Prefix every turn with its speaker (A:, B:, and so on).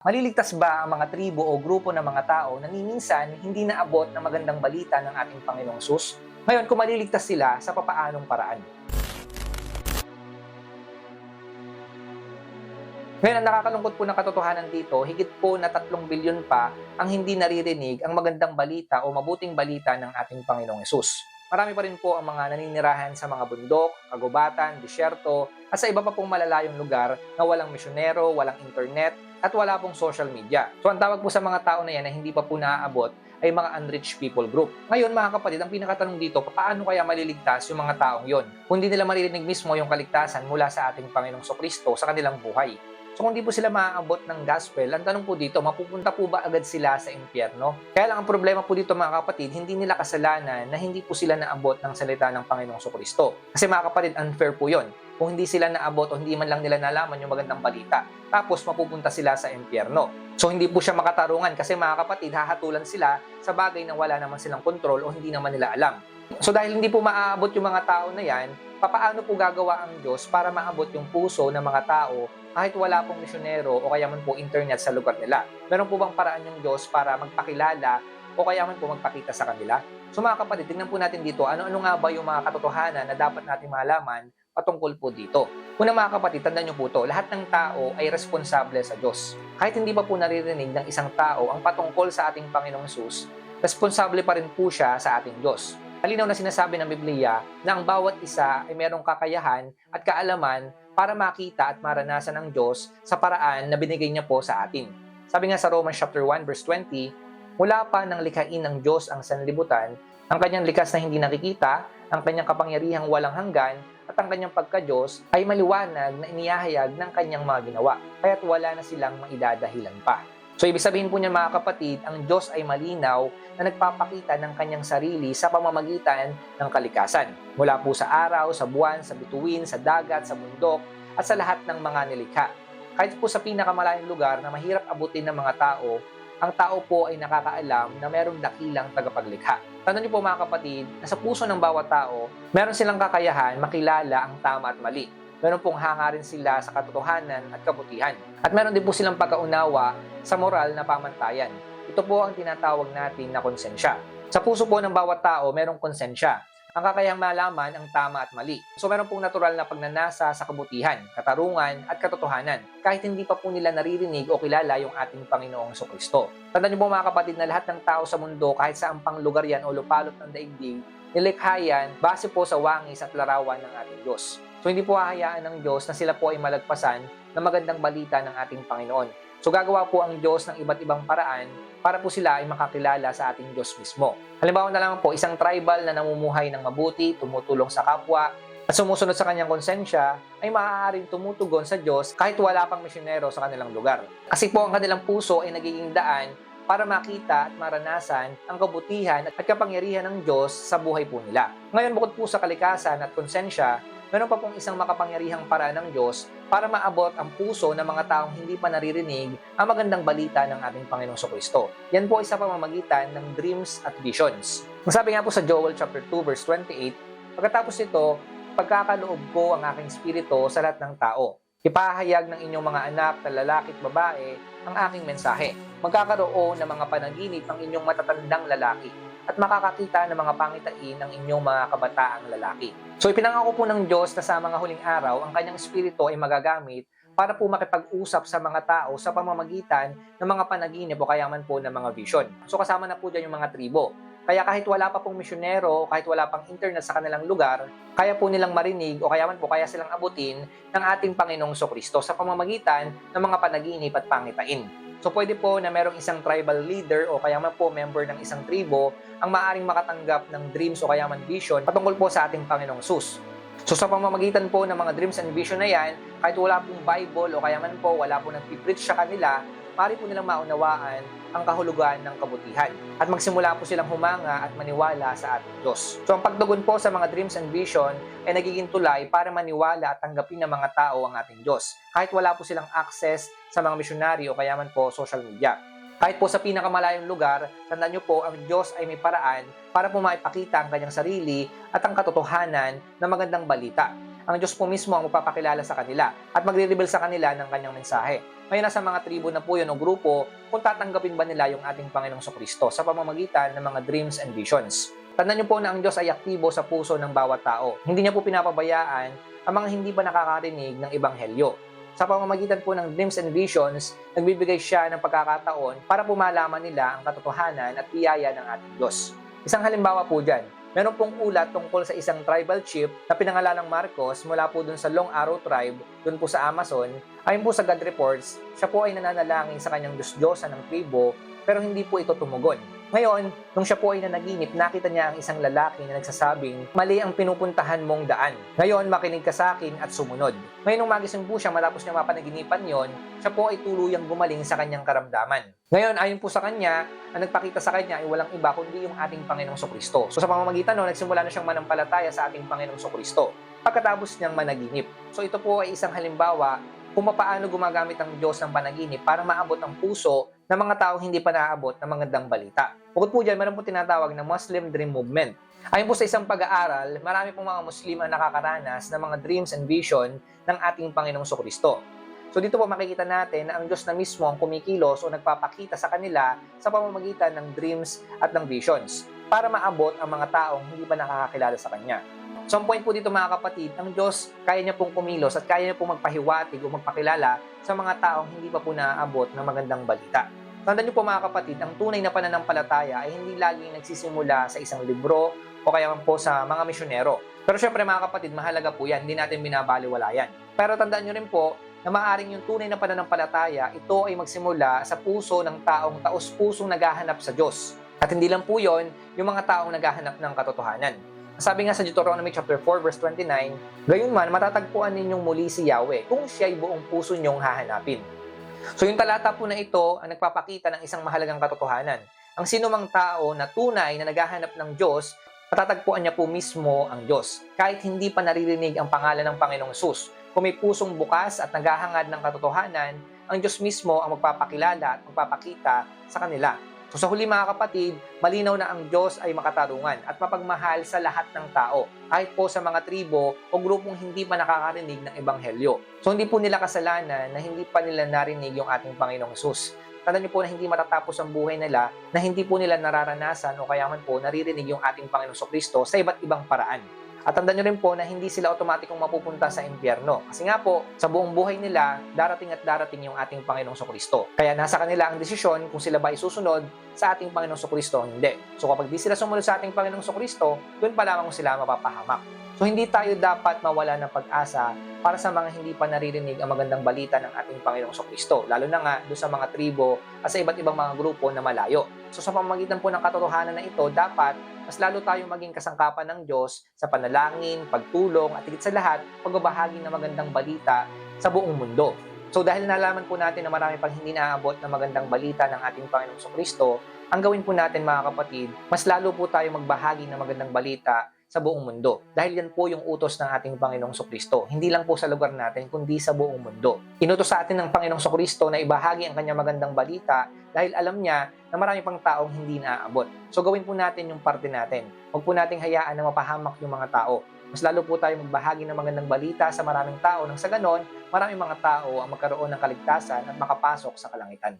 A: Maliligtas ba ang mga tribo o grupo ng mga tao na ni minsan hindi naabot ng magandang balita ng ating Panginoong Sus? Ngayon, kung maliligtas sila, sa papaanong paraan? Ngayon, ang nakakalungkot po ng katotohanan dito, higit po na tatlong bilyon pa ang hindi naririnig ang magandang balita o mabuting balita ng ating Panginoong Yesus. Marami pa rin po ang mga naninirahan sa mga bundok, kagubatan, disyerto, at sa iba pa pong malalayong lugar na walang misyonero, walang internet, at wala pong social media. So ang tawag po sa mga tao na yan na hindi pa po naaabot ay mga unreached people group. Ngayon mga kapatid, ang pinakatanong dito, paano kaya maliligtas yung mga taong yon? Kung hindi nila maririnig mismo yung kaligtasan mula sa ating Panginoong Kristo sa kanilang buhay. So kung di po sila maaabot ng gospel, ang tanong po dito, mapupunta po ba agad sila sa impyerno? Kaya lang ang problema po dito mga kapatid, hindi nila kasalanan na hindi po sila naabot ng salita ng Panginoong Kristo. Kasi mga kapatid, unfair po yon. Kung hindi sila naabot o hindi man lang nila nalaman yung magandang balita, tapos mapupunta sila sa impyerno. So hindi po siya makatarungan kasi mga kapatid, hahatulan sila sa bagay na wala naman silang kontrol o hindi naman nila alam. So dahil hindi po maaabot yung mga tao na yan, papaano po gagawa ang Diyos para maabot yung puso ng mga tao kahit wala pong misyonero o kaya man po internet sa lugar nila? Meron po bang paraan yung Diyos para magpakilala o kaya man po magpakita sa kanila? So mga kapatid, tingnan po natin dito, ano-ano nga ba yung mga katotohanan na dapat natin malaman patungkol po dito. Una mga kapatid, tandaan nyo po to, lahat ng tao ay responsable sa Diyos. Kahit hindi pa po naririnig ng isang tao ang patungkol sa ating Panginoong Sus, responsable pa rin po siya sa ating Diyos. Malinaw na sinasabi ng Biblia na ang bawat isa ay merong kakayahan at kaalaman para makita at maranasan ng Diyos sa paraan na binigay niya po sa atin. Sabi nga sa Romans chapter 1 verse 20, mula pa nang likhain ng Diyos ang sanlibutan, ang kanyang likas na hindi nakikita, ang kanyang kapangyarihang walang hanggan, at ang kanyang pagka-Diyos ay maliwanag na inihahayag ng kanyang mga ginawa, kaya't wala na silang maidadahilan pa. So ibig sabihin po niya mga kapatid, ang Diyos ay malinaw na nagpapakita ng kanyang sarili sa pamamagitan ng kalikasan. Mula po sa araw, sa buwan, sa bituin, sa dagat, sa bundok, at sa lahat ng mga nilikha. Kahit po sa pinakamalayong lugar na mahirap abutin ng mga tao, ang tao po ay nakakaalam na merong dakilang tagapaglikha. Tandaan niyo po mga kapatid, na sa puso ng bawat tao, meron silang kakayahan makilala ang tama at mali. Meron pong hangarin sila sa katotohanan at kabutihan. At meron din po silang pagkaunawa sa moral na pamantayan. Ito po ang tinatawag natin na konsensya. Sa puso po ng bawat tao, merong konsensya. Ang kakayang malaman ang tama at mali. So meron pong natural na pagnanasa sa kabutihan, katarungan at katotohanan kahit hindi pa po nila naririnig o kilala yung ating Panginoong Kristo. Tandaan niyo po mga kapatid na lahat ng tao sa mundo kahit saan pang lugar yan o lupalot ng daigdig, nilikha yan base po sa wangis at larawan ng ating Diyos. So hindi po hahayaan ng Diyos na sila po ay malagpasan ng magandang balita ng ating Panginoon. So gagawa po ang Diyos ng iba't ibang paraan para po sila ay makakilala sa ating Diyos mismo. Halimbawa na lang po, isang tribal na namumuhay ng mabuti, tumutulong sa kapwa, at sumusunod sa kanyang konsensya, ay maaaring tumutugon sa Diyos kahit wala pang misyonero sa kanilang lugar. Kasi po ang kanilang puso ay nagiging daan para makita at maranasan ang kabutihan at kapangyarihan ng Diyos sa buhay po nila. Ngayon, bukod po sa kalikasan at konsensya, meron pa pong isang makapangyarihang paraan ng Diyos para maabot ang puso ng mga taong hindi pa naririnig ang magandang balita ng ating Panginoong Kristo. Yan po ay sa pamamagitan ng dreams at visions. Ang sabi nga po sa Joel chapter 2 verse 28, pagkatapos nito, pagkakaloob ko ang aking spirito sa lahat ng tao. Ipahayag ng inyong mga anak na lalaki at babae ang aking mensahe. Magkakaroon ng mga panaginip ang inyong matatandang lalaki at makakakita ng mga pangitain ng inyong mga kabataang lalaki. So ipinangako po ng Diyos na sa mga huling araw, ang kanyang spirito ay magagamit para po makipag-usap sa mga tao sa pamamagitan ng mga panaginip o kaya man po ng mga vision. So kasama na po dyan yung mga tribo. Kaya kahit wala pa pong misyonero, kahit wala pang internet sa kanilang lugar, kaya po nilang marinig o kaya man po kaya silang abutin ng ating Panginoong Kristo sa pamamagitan ng mga panaginip at pangitain. So pwede po na merong isang tribal leader o kaya man po member ng isang tribo ang maaring makatanggap ng dreams o kaya man vision patungkol po sa ating Panginoong Sus. So sa pamamagitan po ng mga dreams and vision na yan, kahit wala pong Bible o kaya man po wala po nagpipreach sa kanila, pari po nilang maunawaan ang kahulugan ng kabutihan at magsimula po silang humanga at maniwala sa ating Diyos. So ang pagtugon po sa mga dreams and vision ay nagiging tulay para maniwala at tanggapin ng mga tao ang ating Diyos kahit wala po silang access sa mga misyonary o kaya man po social media. Kahit po sa pinakamalayong lugar, tandaan nyo po, ang Diyos ay may paraan para po maipakita ang kanyang sarili at ang katotohanan na magandang balita. Ang Diyos po mismo ang magpapakilala sa kanila at magre-reveal sa kanila ng kanyang mensahe. Ngayon nasa mga tribo na po yun o grupo kung tatanggapin ba nila yung ating Panginoong Kristo sa pamamagitan ng mga dreams and visions. Tandaan niyo po na ang Diyos ay aktibo sa puso ng bawat tao. Hindi niya po pinapabayaan ang mga hindi pa nakakarinig ng Ebanghelyo. Sa pamamagitan po ng dreams and visions, nagbibigay siya ng pagkakataon para po malaman nila ang katotohanan at biyaya ng ating Diyos. Isang halimbawa po dyan, meron pong ulat tungkol sa isang tribal chief na pinangalan ng Marcos mula po dun sa Long Arrow tribe, dun po sa Amazon. Ayon po sa God reports, siya po ay nananalangin sa kanyang Diyos-Diyosa ng tribo pero hindi po ito tumugon. Ngayon, nung siya po ay nanaginip, nakita niya ang isang lalaki na nagsasabing, mali ang pinupuntahan mong daan. Ngayon, makinig ka sa akin at sumunod. Ngayon, nung magising po siya matapos niya mapanaginipan yon, siya po ay tuluyang gumaling sa kanyang karamdaman. Ngayon, ayon po sa kanya, ang nagpakita sa kanya ay walang iba kundi yung ating Panginoong Sokristo. So sa pamamagitan no, nagsimula na siyang manampalataya sa ating Panginoong Sokristo pagkatapos niyang managinip. So ito po ay isang halimbawa kung paano gumagamit ang Diyos ng panaginip para maabot ang puso ng mga taong hindi pa naaabot ng magandang balita. Bukod po dyan, meron po tinatawag na Muslim Dream Movement. Ayon po sa isang pag-aaral, marami pong mga Muslim ang nakakaranas ng mga dreams and vision ng ating Panginoong Sokristo. So dito po makikita natin na ang Diyos na mismo ang kumikilos o nagpapakita sa kanila sa pamamagitan ng dreams at ng visions para maabot ang mga taong hindi pa nakakakilala sa Kanya. So ang point po dito mga kapatid, ang Diyos kaya niya pong kumilos at kaya niya pong magpahiwatig o magpakilala sa mga taong hindi pa po naaabot ng magandang balita. Tandaan niyo po mga kapatid, ang tunay na pananampalataya ay hindi laging nagsisimula sa isang libro o kaya po sa mga misyonero. Pero syempre mga kapatid, mahalaga po yan, hindi natin binabaliwala yan. Pero tandaan niyo rin po na maaring yung tunay na pananampalataya, ito ay magsimula sa puso ng taong taos-pusong naghahanap sa Diyos. At hindi lang po yon yung mga taong naghahanap ng katotohanan. Sabi nga sa Deuteronomy chapter 4 verse 29, Gayon man, matatagpuan ninyong muli si Yahweh kung siya'y buong puso niyong hahanapin. So yung talata po na ito ang nagpapakita ng isang mahalagang katotohanan. Ang sinumang tao na tunay na naghahanap ng Diyos, matatagpuan niya po mismo ang Diyos. Kahit hindi pa naririnig ang pangalan ng Panginoong Sus. Kung may pusong bukas at naghahangad ng katotohanan, ang Diyos mismo ang magpapakilala at magpapakita sa kanila. So sa huli mga kapatid, malinaw na ang Diyos ay makatarungan at mapagmahal sa lahat ng tao, kahit po sa mga tribo o grupong hindi pa nakakarinig ng Ebanghelyo. So hindi po nila kasalanan na hindi pa nila narinig yung ating Panginoong Sus. Tandaan niyo po na hindi matatapos ang buhay nila na hindi po nila nararanasan o kaya man po naririnig yung ating Panginoong Kristo sa iba't ibang paraan. At tandaan nyo rin po na hindi sila automatikong mapupunta sa impyerno. Kasi nga po, sa buong buhay nila, darating at darating yung ating Panginoong Kristo. Kaya nasa kanila ang desisyon kung sila ba isusunod sa ating Panginoong Kristo o hindi. So kapag di sila sumunod sa ating Panginoong Kristo, doon pa lamang sila mapapahamak. So hindi tayo dapat mawala ng pag-asa para sa mga hindi pa naririnig ang magandang balita ng ating Panginoong Kristo, lalo na nga doon sa mga tribo at sa iba't ibang mga grupo na malayo. So sa pamagitan po ng katotohanan na ito, dapat mas lalo tayong maging kasangkapan ng Diyos sa panalangin, pagtulong, at higit sa lahat, pagbabahagi ng magandang balita sa buong mundo. So dahil nalaman po natin na marami pang hindi naaabot na magandang balita ng ating Panginoong Kristo, ang gawin po natin mga kapatid, mas lalo po tayo magbahagi ng magandang balita sa buong mundo. Dahil yan po yung utos ng ating Panginoong Kristo. Hindi lang po sa lugar natin, kundi sa buong mundo. Inutos sa atin ng Panginoong Kristo na ibahagi ang kanyang magandang balita dahil alam niya na marami pang taong hindi naaabot. So gawin po natin yung parte natin. Huwag po nating hayaan na mapahamak yung mga tao. Mas lalo po tayo magbahagi ng magandang balita sa maraming tao nang sa ganon, maraming mga tao ang magkaroon ng kaligtasan at makapasok sa kalangitan.